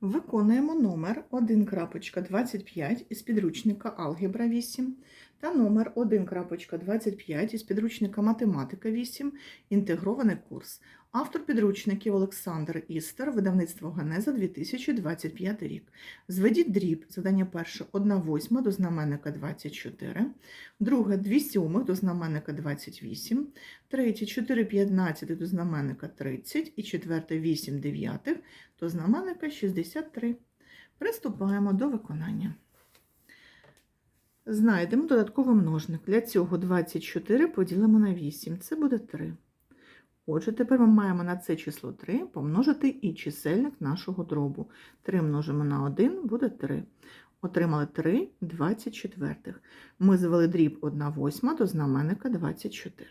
Виконуємо номер 1.25 із підручника Алгебра 8 та номер 1.25 із підручника Математика 8 Інтегрований курс. Автор підручників Олександр Істер, видавництво Генеза 2025 рік. Зведіть дріб. Завдання перше 1 восьма до знаменника 24, друге 2 сьомих до знаменника 28, третє 4 п'ятнадцятих до знаменника 30 і четверте 8 дев'ятих до знаменника 63. Приступаємо до виконання. Знайдемо додатковий множник. Для цього 24 поділимо на 8. Це буде 3. Отже, тепер ми маємо на це число 3 помножити і чисельник нашого дробу. 3 множимо на 1 буде 3. Отримали 3 24. Ми звели дріб 1 восьма до знаменника 24.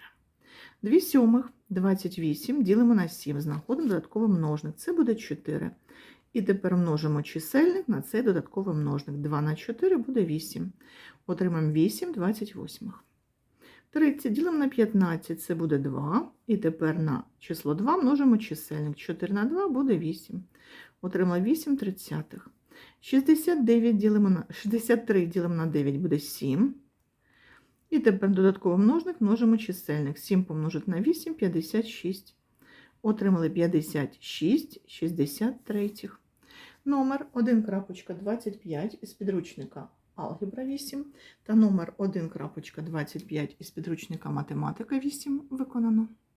2 сьомих 28 ділимо на 7. Знаходимо додатковий множник. Це буде 4. І тепер множимо чисельник на цей додатковий множник. 2 на 4 буде 8. Отримаємо 8 28. 30 ділимо на 15, це буде 2. І тепер на число 2 множимо чисельник. 4 на 2 буде 8. Отримали 8 тридцятих. 69 ділимо на 63 ділимо на 9 буде 7. І тепер додатковий множник множимо чисельник. 7 помножити на 8 56. Отримали 56 63. Номер 1.25 із підручника Алгебра 8 та номер 1.25 із підручника Математика 8 виконано.